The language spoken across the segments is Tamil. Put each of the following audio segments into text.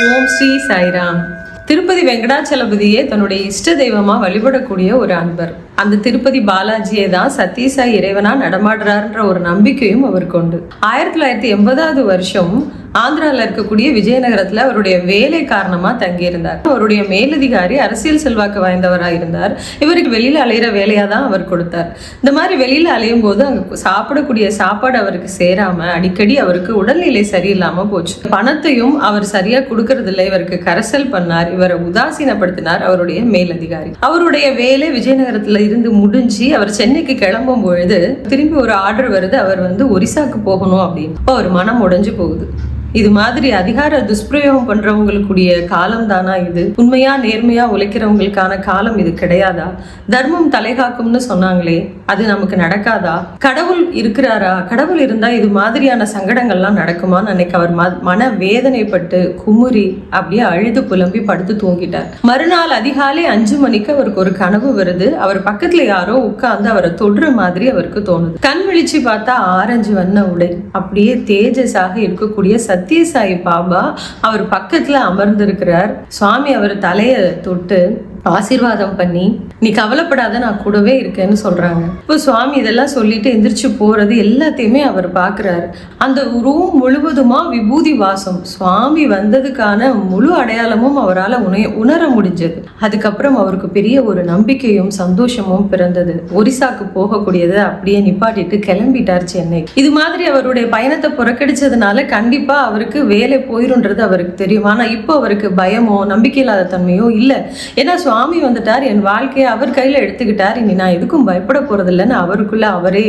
ஓம் ஸ்ரீ சாய்ராம். திருப்பதி வெங்கடாச்சலபதியே தன்னுடைய இஷ்ட தெய்வமா வழிபடக்கூடிய ஒரு அன்பர். அந்த திருப்பதி பாலாஜியை தான் சத்யசாய் இறைவனா நடமாடுறாருன்ற ஒரு நம்பிக்கையும் அவருக்கு உண்டு. ஆயிரத்தி தொள்ளாயிரத்தி எண்பதாவது வருஷம் ஆந்திரால இருக்கக்கூடிய விஜயநகரத்துல அவருடைய வேலை காரணமா தங்கியிருந்தார். அவருடைய மேலதிகாரி அரசியல் செல்வாக்கு வாய்ந்தவராக இருந்தார் இவருக்கு வெளியில அலையிற வேலையாக தான் அவர் கொடுத்தார். இந்த மாதிரி வெளியில அலையும் போது அங்க சாப்பிடக்கூடிய சாப்பாடு அவருக்கு சேராம அடிக்கடி அவருக்கு உடல்நிலை சரியில்லாம போச்சு. பணத்தையும் அவர் சரியா கொடுக்கறதில்ல. இவருக்கு கரசல் பண்ணார். இவரை உதாசீனப்படுத்தினார் அவருடைய மேலதிகாரி. அவருடைய வேலை விஜயநகரத்துல இருந்து முடிஞ்சு அவர் சென்னைக்கு கிளம்பும் பொழுது திரும்பி ஒரு ஆர்டர் வருது. அவர் வந்து ஒரிசாக்கு போகணும் அப்படின்னு. அவர் மனம் உடைஞ்சு போகுது. இது மாதிரி அதிகார துஷ்பிரயோகம் பண்றவங்களுக்குடைய காலம் தானா இது? உண்மையா நேர்மையா உழைக்கிறவங்களுக்கான காலம் இது கிடையாதா? தர்மம் தலைகாக்கும்னு சொன்னாங்களே அது நமக்கு நடக்காதா? கடவுள் இருக்கிறாரா? கடவுள் இருந்தா இது மாதிரியான சங்கடங்கள்லாம் நடக்குமான்னு அன்னைக்கு அவர் ம- மன வேதனைப்பட்டு குமுறி அப்படியே அழுது புலம்பி படுத்து தூங்கிட்டார். மறுநாள் அதிகாலை அஞ்சு மணிக்கு அவருக்கு ஒரு கனவு வருது. அவர் பக்கத்துல யாரோ உட்கார்ந்து அவரை தொடுற மாதிரி அவருக்கு தோணுது. கண் விழிச்சு பார்த்தா ஆரஞ்சு வண்ண உடை. அப்படியே தேஜஸாக இருக்கக்கூடிய சத்யசாயி பாபா அவர் பக்கத்தில் அமர்ந்திருக்கிறார். சுவாமி அவர் தலையை தொட்டு ஆசீர்வாதம் பண்ணி நீ கவலைப்படாத நான் கூடவே இருக்கேன்னு சொல்கிறாங்க இப்போ சுவாமி இதெல்லாம் சொல்லிட்டு எந்திரிச்சு போகிறது எல்லாத்தையுமே அவர் பார்க்குறாரு அந்த ரூம் முழுவதுமாக விபூதி வாசம். சுவாமி வந்ததுக்கான முழு அடையாளமும் அவரால் உணய உணர முடிஞ்சது. அதுக்கப்புறம் அவருக்கு பெரிய ஒரு நம்பிக்கையும் சந்தோஷமும் பிறந்தது. ஒரிசாக்கு போகக்கூடியதை அப்படியே நிப்பாட்டிட்டு கிளம்பிட்டார் சென்னை. இது மாதிரி அவருடைய பயணத்தை புறக்கடிச்சதுனால கண்டிப்பாக அவருக்கு வேலை போயிருன்றது அவருக்கு தெரியும். ஆனால் இப்போ அவருக்கு பயமோ நம்பிக்கை இல்லாத தன்மையோ இல்லை. ஏன்னா சுவாமி வந்துட்டார். என் வாழ்க்கையை அவர் கையில் எடுத்துக்கிட்டார். இனி நான் எதுக்கும் பயப்பட போகிறதில்லன்னு அவருக்குள்ளே அவரே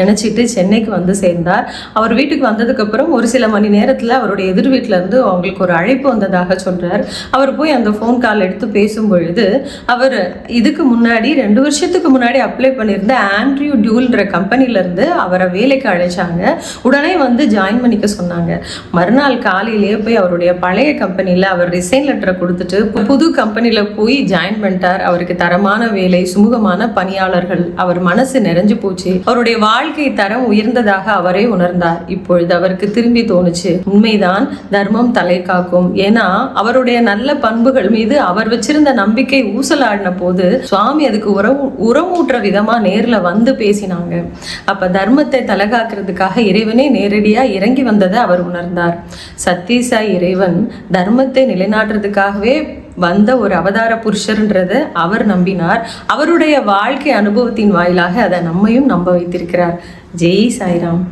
நினச்சிட்டு சென்னைக்கு வந்து சேர்ந்தார். அவர் வீட்டுக்கு வந்ததுக்கப்புறம் ஒரு சில மணி நேரத்தில் அவருடைய எதிர் வீட்டிலேருந்து அவங்களுக்கு ஒரு அழைப்பு வந்ததாக சொல்கிறார் அவர் போய் அந்த ஃபோன் கால் எடுத்து பேசும் பொழுது அவர் இதுக்கு முன்னாடி ரெண்டு வருஷத்துக்கு முன்னாடி அப்ளை பண்ணியிருந்த ஆண்ட்ரியூ டியூல்ன்ற கம்பெனிலேருந்து அவரை வேலைக்கு அழைச்சாங்க. உடனே வந்து ஜாயின் பண்ணிக்க சொன்னாங்க. மறுநாள் காலையிலேயே போய் அவருடைய பழைய கம்பெனியில் அவர் ரிசைன் லெட்டரை கொடுத்துட்டு புது கம்பெனியில் போய் ஜாயின் பண்ணிட்டார். அவருக்கு தரமான வேலை சுமூகமான பணியாளர்கள் அவர் மனசு நிறைஞ்சு போச்சு. அவருடைய வாழ்க்கை தரம் உயர்ந்ததாக அவரே உணர்ந்தார். இப்பொழுது அவருக்கு திரும்பி தோணுச்சு உண்மைதான் தர்மம் தலை காக்கும். ஏன்னா அவருடைய நல்ல பண்புகள் மீது அவர் வச்சிருந்த நம்பிக்கை ஊசலாடின போது சுவாமி அதுக்கு உறவு உரமூட்டுற விதமா நேர்ல வந்து பேசினாங்க. அப்ப தர்மத்தை தலகாக்கிறதுக்காக இறைவனே நேரடியா இறங்கி வந்ததை அவர் உணர்ந்தார். சத்தீசா இறைவன் தர்மத்தை நிலைநாட்டுறதுக்காகவே வந்த ஒரு அவதார புருஷர்ன்றதை அவர் நம்பினார். அவருடைய வாழ்க்கை அனுபவத்தின் வாயிலாக அதை நம்மையும் நம்ப வைத்திருக்கிறார். ஜெய் சாய்ராம்.